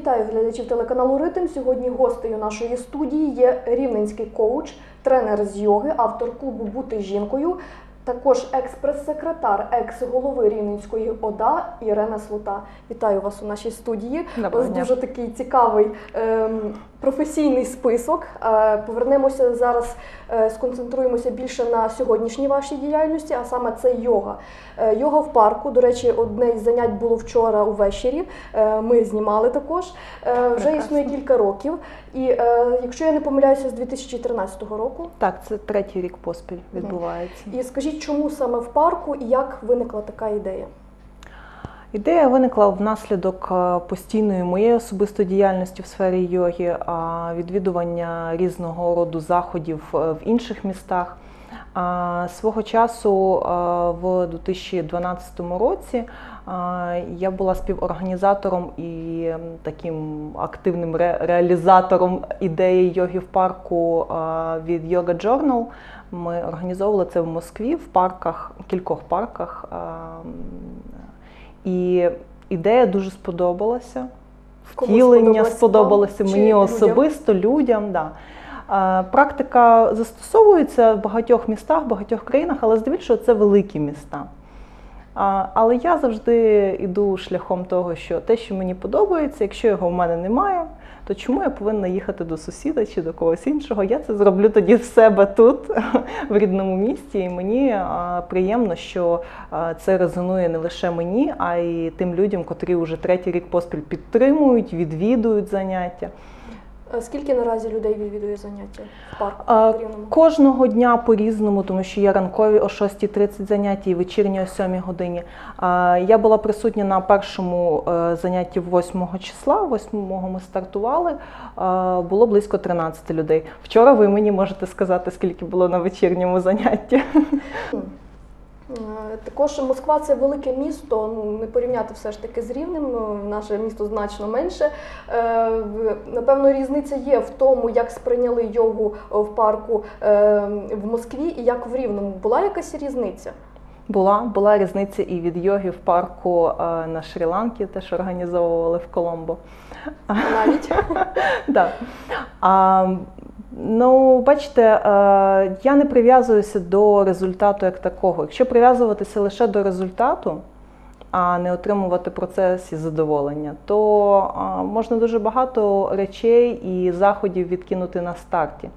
Вітаю глядачів телеканалу Ритм. Сьогодні гостею нашої студії є рівненський коуч, тренер з йоги, автор клубу Бути жінкою, також екс-прес-секретар, екс-голови Рівненської ОДА Ірена Слута. Вітаю вас у нашій студії. У вас дуже такий цікавий ем, професійний список. Е, повернемося зараз, е, сконцентруємося більше на сьогоднішній вашій діяльності, а саме це йога. Е, йога в парку. До речі, одне із занять було вчора увечері. Е, ми знімали також. Е, вже Прекрасно. існує кілька років. І е, якщо я не помиляюся, з 2013 року. Так, це третій рік поспіль відбувається. І скажіть, чому саме в парку і як виникла така ідея? Ідея виникла внаслідок е, постійної моєї особистої діяльності в сфері йоги, а відвідування різного роду заходів е, в інших містах. Свого часу в 2012 році я була співорганізатором і таким активним ре- реалізатором ідеї йоги в парку від Yoga Journal. Ми організовували це в Москві в парках, кількох парках. І ідея дуже сподобалася. Втілення сподобалося мені людям? особисто, людям. Да. Практика застосовується в багатьох містах, в багатьох країнах, але здебільшого це великі міста. Але я завжди йду шляхом того, що те, що мені подобається, якщо його в мене немає, то чому я повинна їхати до сусіда чи до когось іншого? Я це зроблю тоді в себе тут, в рідному місті. І мені приємно, що це резонує не лише мені, а й тим людям, котрі вже третій рік поспіль підтримують, відвідують заняття. Скільки наразі людей відвідує заняття в парку А, Кожного дня по-різному, тому що є ранкові о 6.30 заняття і вечірні о 7 годині. А, Я була присутня на першому е, занятті 8 числа, 8 ми стартували. А, Було близько 13 людей. Вчора ви мені можете сказати, скільки було на вечірньому занятті. Е, Також Москва це велике місто. Ну не порівняти все ж таки з рівнем. ну, Наше місто значно менше. Е, Напевно, різниця є в тому, як сприйняли йогу в парку е, в Москві і як в Рівному. Була якась різниця? Була, була різниця і від йоги в парку е, на Шрі-Ланкі, теж організовували в Коломбо. Навіть Да. Ну, бачите, е, я не прив'язуюся до результату як такого. Якщо прив'язуватися лише до результату, а не отримувати процес і задоволення, то можна дуже багато речей і заходів відкинути на старті.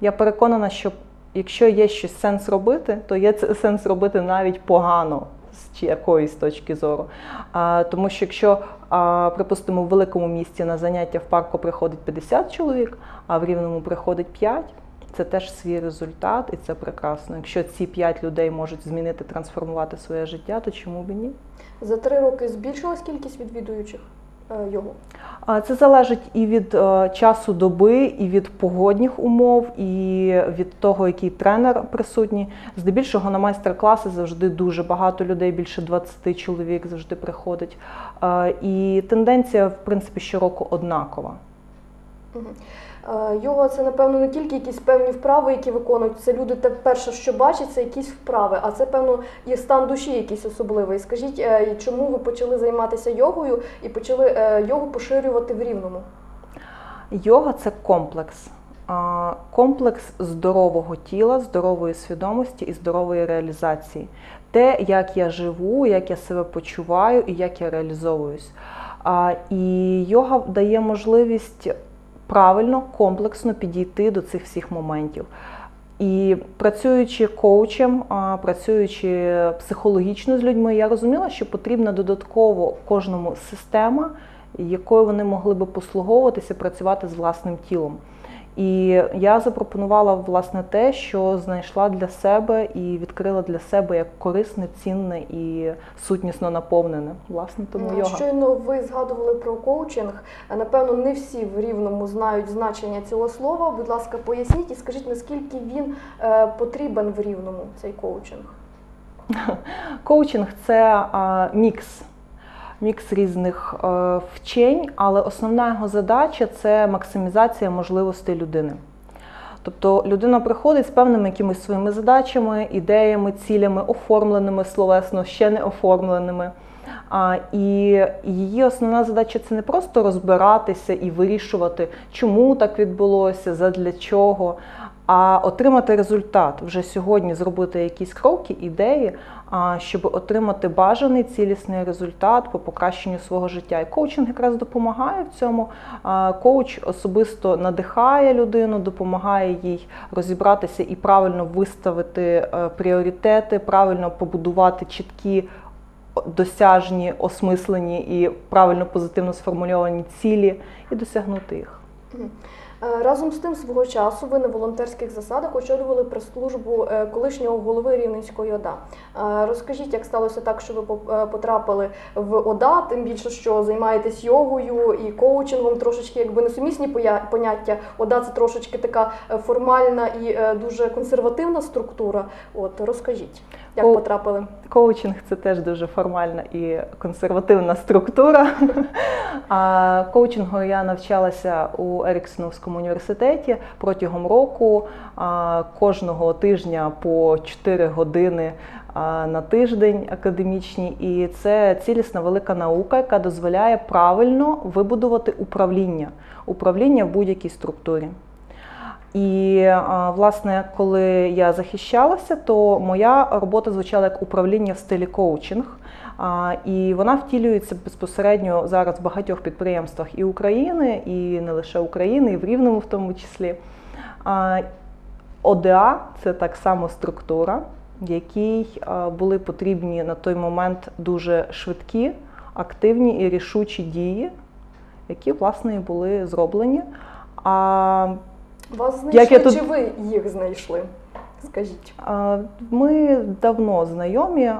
Я переконана, що якщо є щось сенс робити, то є сенс робити навіть погано з якоїсь точки зору. А, тому що якщо, а, припустимо, в великому місті на заняття в парку приходить 50 чоловік, а в рівному приходить 5, це теж свій результат, і це прекрасно. Якщо ці 5 людей можуть змінити, трансформувати своє життя, то чому б ні? за три роки збільшилась кількість відвідуючих е, йогу. А, Це залежить і від е, часу доби, і від погодних умов, і від того, який тренер присутній. Здебільшого на майстер-класи завжди дуже багато людей, більше 20 чоловік завжди приходить. Е, І тенденція, в принципі, щороку однакова. Мгм. Е, Йога це, напевно, не тільки якісь певні вправи, які виконують. Це люди те перше, що бачать, це якісь вправи, а це, певно, і стан душі якийсь особливий. Скажіть, е, чому ви почали займатися йогою і почали е, йогу поширювати в рівному? Йога це комплекс. Комплекс здорового тіла, здорової свідомості і здорової реалізації. Те, як я живу, як я себе почуваю і як я реалізовуюсь. І йога дає можливість правильно, комплексно підійти до цих всіх моментів. І працюючи коучем, працюючи психологічно з людьми, я розуміла, що потрібна додатково кожному система, якою вони могли би послуговуватися, працювати з власним тілом. І я запропонувала власне те, що знайшла для себе і відкрила для себе як корисне, цінне і сутнісно наповнене. Власне, тому йога. Щойно ви згадували про коучинг. Напевно, не всі в рівному знають значення цього слова. Будь ласка, поясніть і скажіть, наскільки він е, потрібен в рівному, цей коучинг? Коучинг це а, мікс. Мікс різних е, вчень, але основна його задача це максимізація можливостей людини. Тобто людина приходить з певними якимись своїми задачами, ідеями, цілями, оформленими словесно, ще не оформленими. А, І її основна задача це не просто розбиратися і вирішувати, чому так відбулося, задля чого, а отримати результат вже сьогодні, зробити якісь кроки, ідеї, щоб отримати бажаний цілісний результат по покращенню свого життя. І коучинг якраз допомагає в цьому. Коуч особисто надихає людину, допомагає їй розібратися і правильно виставити е, пріоритети, правильно побудувати чіткі досяжні, осмислені і правильно позитивно сформульовані цілі і досягнути їх. Е, Разом з тим, свого часу ви на волонтерських засадах очолювали прес-службу е, колишнього голови Рівненської ОДА. Е, Розкажіть, як сталося так, що ви потрапили в ОДА, тим більше, що займаєтесь йогою і коучингом, трошечки якби несумісні поняття. ОДА це трошечки така формальна і дуже консервативна структура. От розкажіть, як Ко- потрапили? Коучинг це теж дуже формальна і консервативна структура. А коучингу я навчалася у Еріксоновському університеті протягом року. Кожного тижня по 4 години на тиждень академічні. І це цілісна велика наука, яка дозволяє правильно вибудувати управління, управління в будь-якій структурі. І власне, коли я захищалася, то моя робота звучала як управління в стилі коучинг. І вона втілюється безпосередньо зараз в багатьох підприємствах і України, і не лише України, і в Рівному в тому числі. ОДА це так само структура, в якій були потрібні на той момент дуже швидкі, активні і рішучі дії, які власне були зроблені. А Вас Як знайшли я тут- чи ви їх знайшли? Скажіть. Ми давно знайомі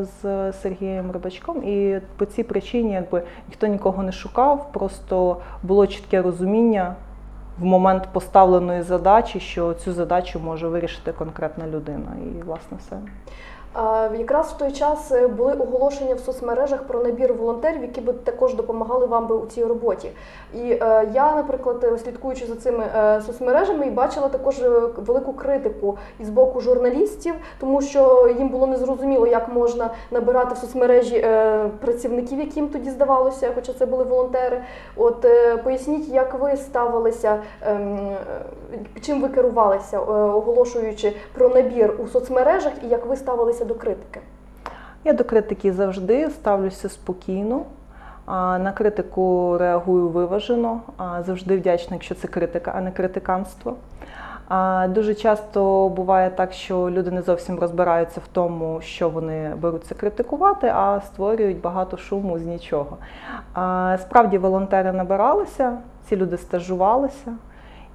з Сергієм Рибачком, і по цій причині якби ніхто нікого не шукав, просто було чітке розуміння в момент поставленої задачі, що цю задачу може вирішити конкретна людина. І власне все. Якраз в той час е, були оголошення в соцмережах про набір волонтерів, які би також допомагали вам би у цій роботі. І е, я, наприклад, е, слідкуючи за цими соцмережами, і бачила також велику критику із боку журналістів, тому що їм було незрозуміло, як можна набирати в соцмережі працівників, яким тоді здавалося, хоча це були волонтери. От поясніть, як ви ставилися, ем, чим ви керувалися, оголошуючи про набір у соцмережах, і як ви ставилися до критики? Я до критики завжди ставлюся спокійно. На критику реагую виважено, завжди вдячна, якщо це критика, а не критиканство. Дуже часто буває так, що люди не зовсім розбираються в тому, що вони беруться критикувати, а створюють багато шуму з нічого. Справді волонтери набиралися, ці люди стажувалися.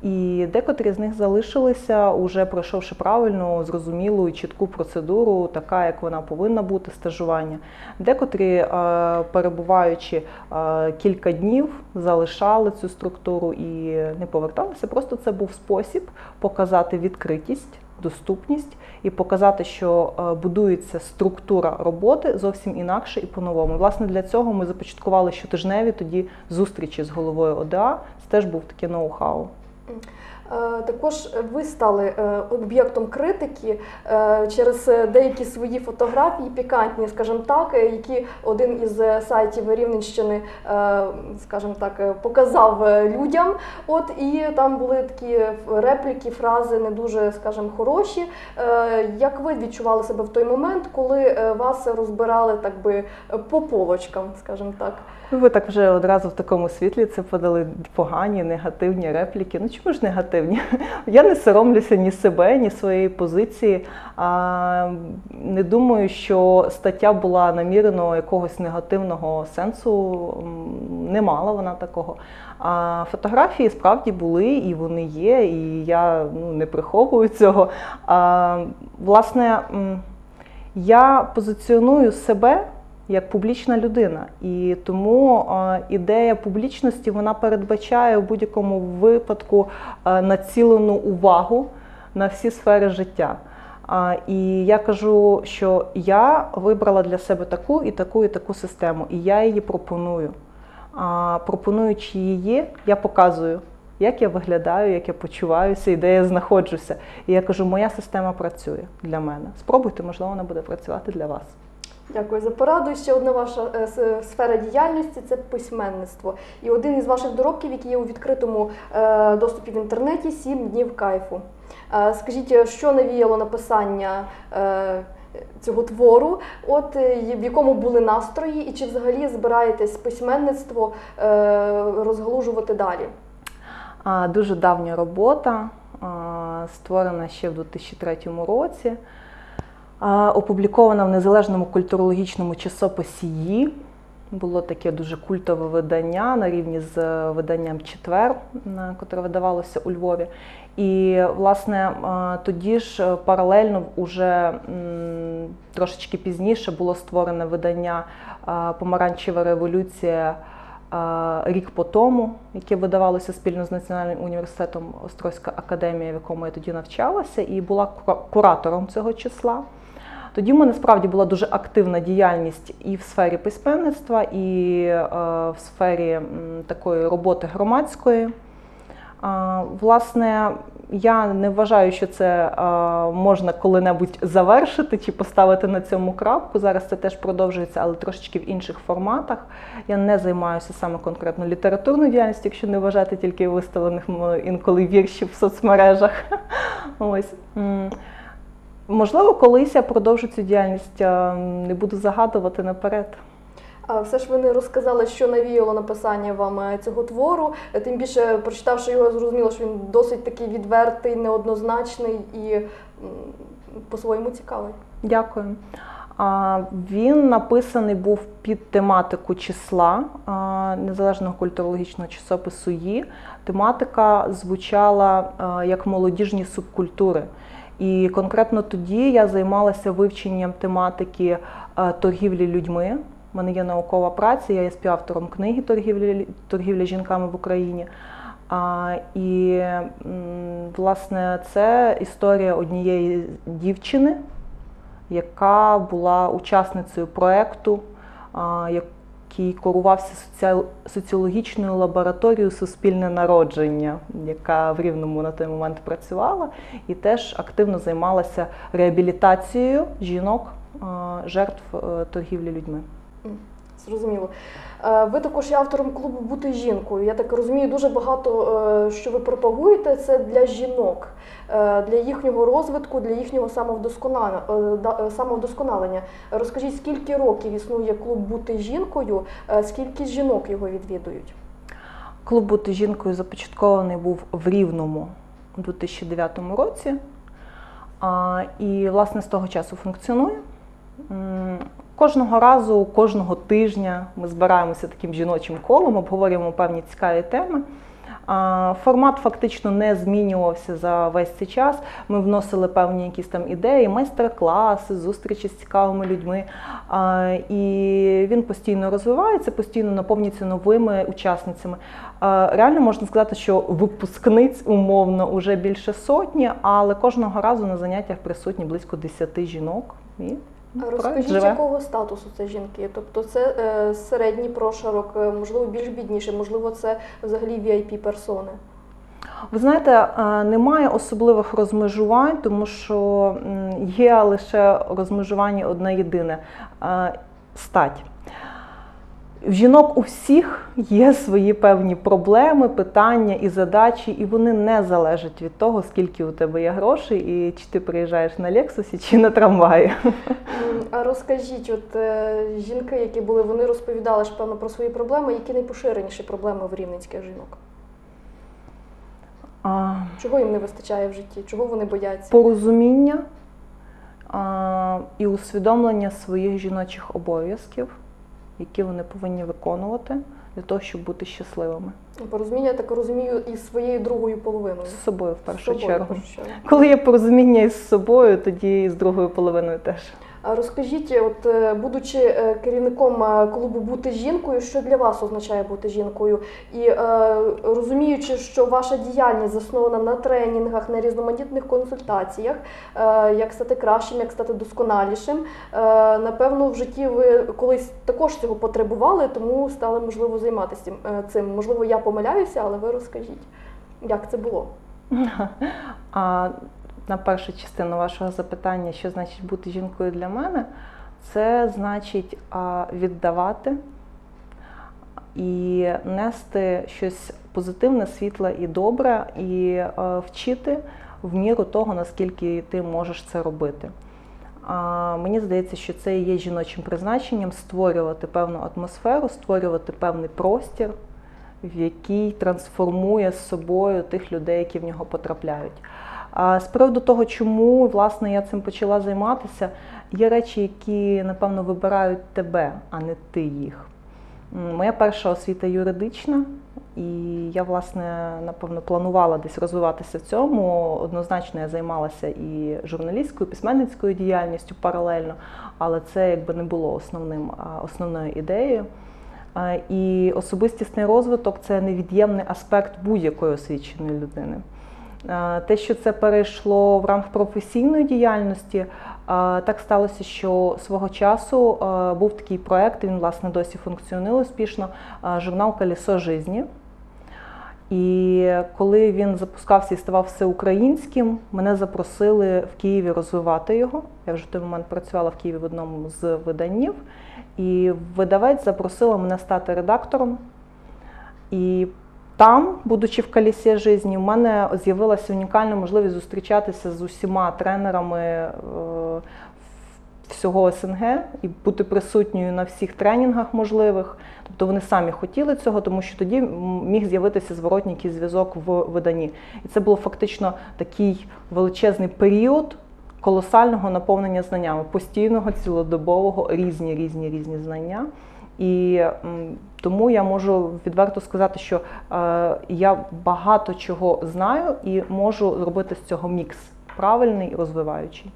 І декотрі з них залишилися, уже пройшовши правильну, зрозумілу і чітку процедуру, така як вона повинна бути стажування. Декотрі, е, перебуваючи е, кілька днів, залишали цю структуру і не поверталися. Просто це був спосіб показати відкритість, доступність і показати, що е, будується структура роботи зовсім інакше і по-новому. Власне, для цього ми започаткували щотижневі тоді зустрічі з головою ОДА. Це теж був таке ноу-хау. Е, Також ви стали е, об'єктом критики е, через е, деякі свої фотографії, пікантні, скажімо так, е, які один із е, сайтів Рівненщини, е, скажімо так, е, показав е, людям. От і там були такі репліки, фрази не дуже, скажімо, хороші. Е, Як ви відчували себе в той момент, коли е, вас розбирали так би по полочкам, скажімо так? Ви так вже одразу в такому світлі це подали погані, негативні репліки. Ну чому ж негативні? Я не соромлюся ні себе, ні своєї позиції. А, не думаю, що стаття була намірено якогось негативного сенсу. Не мала вона такого. А фотографії справді були і вони є, і я ну, не приховую цього. А, власне, я позиціоную себе як публічна людина. І тому е, ідея публічності вона передбачає в будь-якому випадку е, націлену увагу на всі сфери життя. І я кажу, що я вибрала для себе таку і таку і таку систему, і я її пропоную. А, Пропонуючи її, я показую, як я виглядаю, як я почуваюся і де я знаходжуся. І я кажу, моя система працює для мене. Спробуйте, можливо, вона буде працювати для вас. Дякую за пораду. Ще одна ваша е, сфера діяльності це письменництво. І один із ваших доробків, який є у відкритому е, доступі в інтернеті Сім днів кайфу. Е, Скажіть, що навіяло написання е, цього твору? От е, в якому були настрої, і чи взагалі збираєтесь письменництво е, розгалужувати далі? Дуже давня робота, створена ще в 2003 році, опублікована в незалежному культурологічному часописі «Ї». Було таке дуже культове видання на рівні з е, виданням Четвер, котре видавалося у Львові. І, власне, е, тоді ж е, паралельно уже трошечки пізніше було створене видання Помаранчева революція рік по тому, яке видавалося спільно з Національним університетом Острозька академія, в якому я тоді навчалася, і була куратором цього числа. Тоді в мене справді була дуже активна діяльність і в сфері письменництва, і е, в сфері такої роботи громадської. Власне, я не вважаю, що це а, можна коли-небудь завершити чи поставити на цьому крапку. Зараз це теж продовжується, але трошечки в інших форматах. Я не займаюся саме конкретно літературною діяльністю, якщо не вважати тільки виставлених інколи віршів в соцмережах. Ось. Можливо, колись я продовжу цю діяльність, не буду загадувати наперед. Все ж ви не розказали, що навіяло написання вам е, цього твору. Е, Тим більше, прочитавши його, зрозуміло, що він досить такий відвертий, неоднозначний і по-своєму цікавий. Дякую. Він написаний був під тематику числа незалежного культурологічного часопису «Ї». Тематика звучала як молодіжні субкультури. І конкретно тоді я займалася вивченням тематики торгівлі людьми. У мене є наукова праця, я є співавтором книги торгівлі, торгівля жінками в Україні. А, і власне це історія однієї дівчини, яка була учасницею проєкту, який керувався соціал- соціологічною лабораторією Суспільне народження, яка в Рівному на той момент працювала, і теж активно займалася реабілітацією жінок, жертв е, торгівлі людьми. Зрозуміло. Е, Ви також є автором клубу Бути жінкою. Я так розумію, дуже багато, е, що ви пропагуєте, це для жінок, е, для їхнього розвитку, для їхнього самовдосконалення. Розкажіть, скільки років існує клуб Бути жінкою, скільки жінок його відвідують? Клуб бути жінкою започаткований був в Рівному у 2009 році. І, власне, з того часу функціонує. Кожного разу, кожного тижня ми збираємося таким жіночим колом, обговорюємо певні цікаві теми. Формат фактично не змінювався за весь цей час. Ми вносили певні якісь там ідеї, майстер-класи, зустрічі з цікавими людьми. І він постійно розвивається, постійно наповнюється новими учасницями. Реально можна сказати, що випускниць умовно вже більше сотні, але кожного разу на заняттях присутні близько 10 жінок. І Розкажіть, живе. якого статусу це жінки? Тобто це е, середній прошарок, е, можливо, більш бідніше, можливо, це взагалі vip персони. Ви знаєте, е, немає особливих розмежувань, тому що є лише розмежування одне єдине е, стать. В жінок у всіх є свої певні проблеми, питання і задачі, і вони не залежать від того, скільки у тебе є грошей, і чи ти приїжджаєш на Лексусі, чи на трамваї. А розкажіть, от е, жінки, які були, вони розповідали ж певно про свої проблеми. Які найпоширеніші проблеми в рівненських жінок? А, Чого їм не вистачає в житті? Чого вони бояться? порозуміння а, і усвідомлення своїх жіночих обов'язків, які вони повинні виконувати для того, щоб бути щасливими Порозуміння, так розумію, із своєю другою половиною. з собою в першу З собою, чергу. в першу чергу. Коли є порозуміння із собою, тоді і з другою половиною теж. Розкажіть, от е, будучи е, керівником е, клубу бути жінкою, що для вас означає бути жінкою? І розуміючи, що ваша діяльність заснована на тренінгах, на різноманітних консультаціях, як стати кращим, як стати досконалішим, напевно, в житті ви колись також цього потребували, тому стали можливо займатися цим. Можливо, я помиляюся, але ви розкажіть, як це було? А на першу частину вашого запитання, що значить бути жінкою для мене, Це значить віддавати і нести щось позитивне, світле і добре, і вчити в міру того, наскільки ти можеш це робити. Мені здається, що це і є жіночим призначенням створювати певну атмосферу, створювати певний простір, в який трансформує з собою тих людей, які в нього потрапляють. З приводу того, чому власне я цим почала займатися, є речі, які напевно вибирають тебе, а не ти їх. Моя перша освіта юридична, і я, власне, напевно, планувала десь розвиватися в цьому. Однозначно, я займалася і журналістською, і письменницькою діяльністю паралельно, але це якби не було основним, основною ідеєю. І особистісний розвиток це невід'ємний аспект будь-якої освіченої людини. Е, Те, що це перейшло в ранг професійної діяльності, е, так сталося, що свого часу е, був такий проект, він власне досі функціонує успішно, журнал Колесо житті. І коли він запускався і ставав всеукраїнським, мене запросили в Києві розвивати його. Я вже в той момент працювала в Києві в одному з виданнів, і видавець запросила мене стати редактором. І там, будучи в колесі житті, в мене з'явилася унікальна можливість зустрічатися з усіма тренерами е, всього СНГ і бути присутньою на всіх тренінгах можливих. Тобто вони самі хотіли цього, тому що тоді міг з'явитися зворотній зв'язок в виданні. І це було фактично такий величезний період колосального наповнення знаннями, постійного, цілодобового, різні, різні, різні знання. І тому я можу відверто сказати, що е, я багато чого знаю і можу зробити з цього мікс правильний і розвиваючий.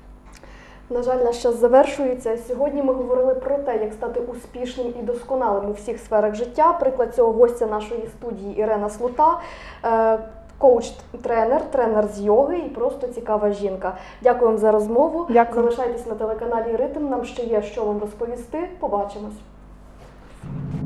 На жаль, наш час завершується. Сьогодні ми говорили про те, як стати успішним і досконалим у всіх сферах життя. Приклад цього гостя нашої студії Ірена Слута. е, Коуч-тренер, тренер з йоги і просто цікава жінка. Дякую вам за розмову. Дякую. Залишайтесь на телеканалі Ритм. Нам ще є що вам розповісти. Побачимось. Thank you.